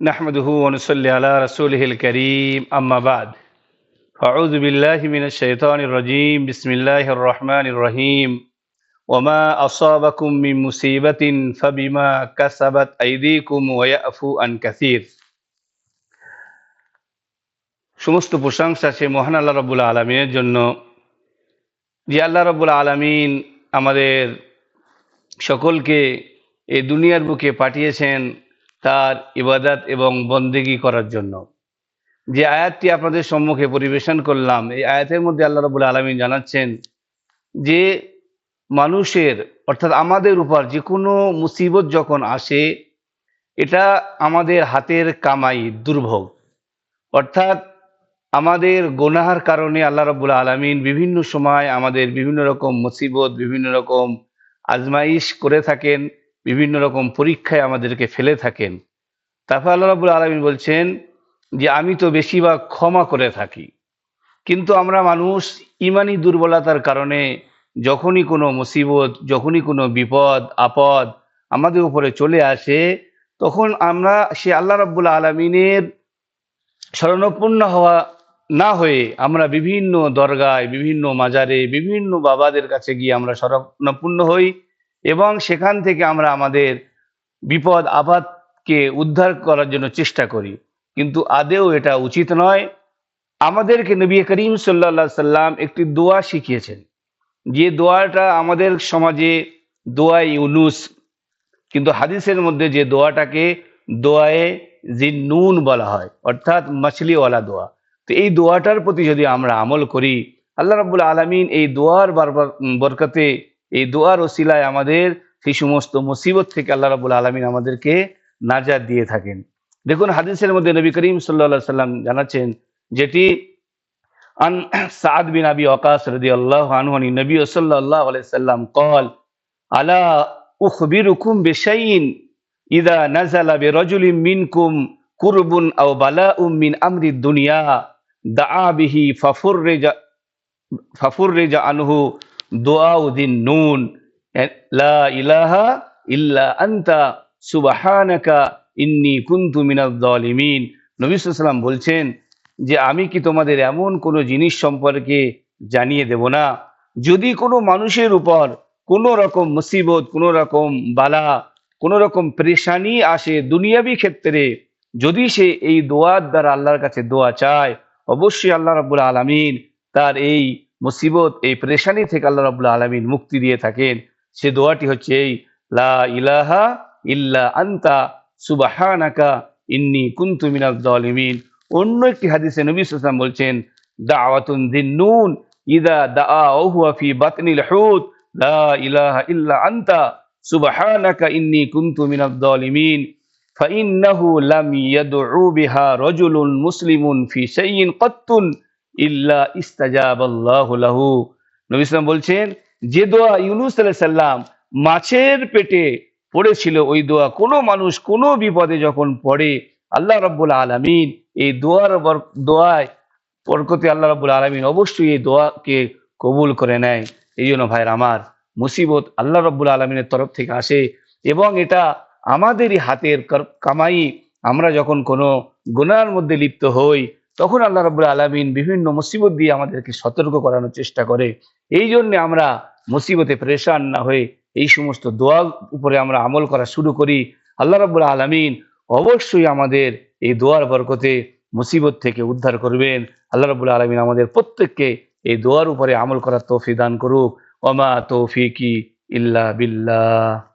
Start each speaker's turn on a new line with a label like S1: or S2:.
S1: نحمده ونصلي على رسوله الكريم أما بعد فأعوذ بالله من الشيطان الرجيم بسم الله الرحمن الرحيم وما أصابكم من مصيبة فبما كسبت أيديكم ويأفو عن كثير সমস্ত প্রশংসা সে মহান আল্লাহ রবুল আলমিনের জন্য যে আল্লাহ রবুল আলমিন আমাদের সকলকে এই দুনিয়ার বুকে পাঠিয়েছেন তার ইবাদত এবং বন্দেগী করার জন্য। যে আয়াতটি আপনাদের সম্মুখে পরিবেশন করলাম, এই আয়াতের মধ্যে আল্লাহ রবুল আলমিন জানাচ্ছেন যে মানুষের, অর্থাৎ আমাদের উপর যে কোনো মুসিবত যখন আসে, এটা আমাদের হাতের কামাই দুর্ভোগ। অর্থাৎ আমাদের গোনাহার কারণে আল্লাহ রবুল আলমিন বিভিন্ন সময় আমাদের বিভিন্ন রকম মুসিবত, বিভিন্ন রকম আজমাইশ করে থাকেন। বিভিন্ন রকম পরীক্ষায় আমাদেরকে ফেলে থাকেন। তারপর আল্লাহ রাবুল আলমিন বলছেন যে, আমি তো বেশিরভাগ ক্ষমা করে থাকি। কিন্তু আমরা মানুষ ইমানি দুর্বলতার কারণে যখনই কোনো মুসিবত, যখনই কোনো বিপদ, আপদ আমাদের উপরে চলে আসে, তখন আমরা সে আল্লাহ রাব্বুল আলমিনের শরণাপন্ন হওয়া না হয়ে আমরা বিভিন্ন দরগায়, বিভিন্ন মাজারে, বিভিন্ন বাবাদের কাছে গিয়ে আমরা শরণাপন্ন হই। এবং সেখান থেকে আমরা আমাদের বিপদ, আপাতকে উদ্ধার করার জন্য চেষ্টা করি। কিন্তু আদেও এটা উচিত নয়। আমাদেরকে নবী করিম সাল্লা সাল্লাম একটি দোয়া শিখিয়েছেন। যে দোয়াটা আমাদের সমাজে দোয়া ইউনুস কিন্তু হাদিসের মধ্যে যে দোয়াটাকে দোয়ায়ে জিন্নুন বলা হয়, অর্থাৎ মাছলিওয়ালা দোয়া। তো এই দোয়াটার প্রতি যদি আমরা আমল করি, আল্লাহ রাবুল আলমিন এই দোয়ার বারবার বরকতে এই দোয়ার ওসিলায় আমাদের সেই সমস্ত মুসিবত থেকে আল্লাহ রাবুল আলমিন আমাদেরকে নাজাদ দিয়ে থাকেন। দেখুন, হাদিসের মধ্যে নবী করিম সাল্লা সাল্লাম জানাচ্ছেন যেটি আন সাদ বিন আবি ওকাস রদি আল্লাহ আনহানি নবী সাল্লাহ সাল্লাম কল, আলা বেশাইন ইদা নাজালা বে মিনকুম কুরবুন আও বালা মিন আমরি দুনিয়া দা বিহি ফাফুর রেজা ফাফুর রেজা আনহু দোয়াউদ্দিন নুন লা ইলাহা ইল্লা আন্তা, সুবাহানাকা ইন্নি কুন্তু মিনাদ দলিমিন নবী বলছেন যে, আমি কি তোমাদের এমন কোনো জিনিস সম্পর্কে জানিয়ে দেব না? যদি কোনো মানুষের উপর কোনো রকম মুসিবত, কোনো রকম বালা, কোনো রকম পরেশানি আসে দুনিয়াবি ক্ষেত্রে, যদি সে এই দোয়ার দ্বারা আল্লাহর কাছে দোয়া চায়, অবশ্যই আল্লাহ রাবুল আলমিন তার এই মুসিবত এই পরেশানি থেকে আল্লাহ রাবুল আলমিন মুক্তি দিয়ে থাকেন সে দোয়াটি হচ্ছে এই লা ইলাহা ইল্লা আন্তা সুবাহানাকা ইন্নি কুন্তু মিনাজ জালিমিন অন্য একটি হাদিসে নবী সাল্লাম বলছেন দাওয়াতুন দিন্নুন ইদা দাআ ওহুয়া ফি বাতনিল হুত লা ইলাহা ইল্লা আন্তা সুবহানাকা ইন্নী কুনতু মিনাজ জালিমিন فإنه لم يدعو بها رجل مسلم في شيء قط ইল্লা ইস্তাজাবাল্লাহু নবী ইসলাম বলছেন, যে দোয়া ইউনুস আলাহ সাল্লাম মাছের পেটে পড়েছিল, ওই দোয়া কোনো মানুষ কোনো বিপদে যখন পড়ে, আল্লাহ রব্বুল আলমিন এই দোয়ার দোয়ায় বরকতে আল্লাহ রব্বুল আলমিন অবশ্যই এই দোয়াকে কবুল করে নেয়। এই জন্য ভাইয়ের আমার মুসিবত আল্লাহ রব্বুল আলমিনের তরফ থেকে আসে এবং এটা আমাদেরই হাতের কামাই। আমরা যখন কোনো গুনার মধ্যে লিপ্ত হই তখন আল্লাহ রব্বুল আলমিন বিভিন্ন মুসিবত দিয়ে আমাদেরকে সতর্ক করানোর চেষ্টা করে। এই জন্যে আমরা মুসিবতে প্রেশান না হয়ে এই সমস্ত দোয়া উপরে আমরা আমল করা শুরু করি। আল্লাহ রব্বুল আলমিন অবশ্যই আমাদের এই দোয়ার বরকতে মুসিবত থেকে উদ্ধার করবেন। আল্লাহ রবুল আলমিন আমাদের প্রত্যেককে এই দোয়ার উপরে আমল করার তৌফি দান করুক। ওমা তৌফিকি ইল্লা বিল্লাহ।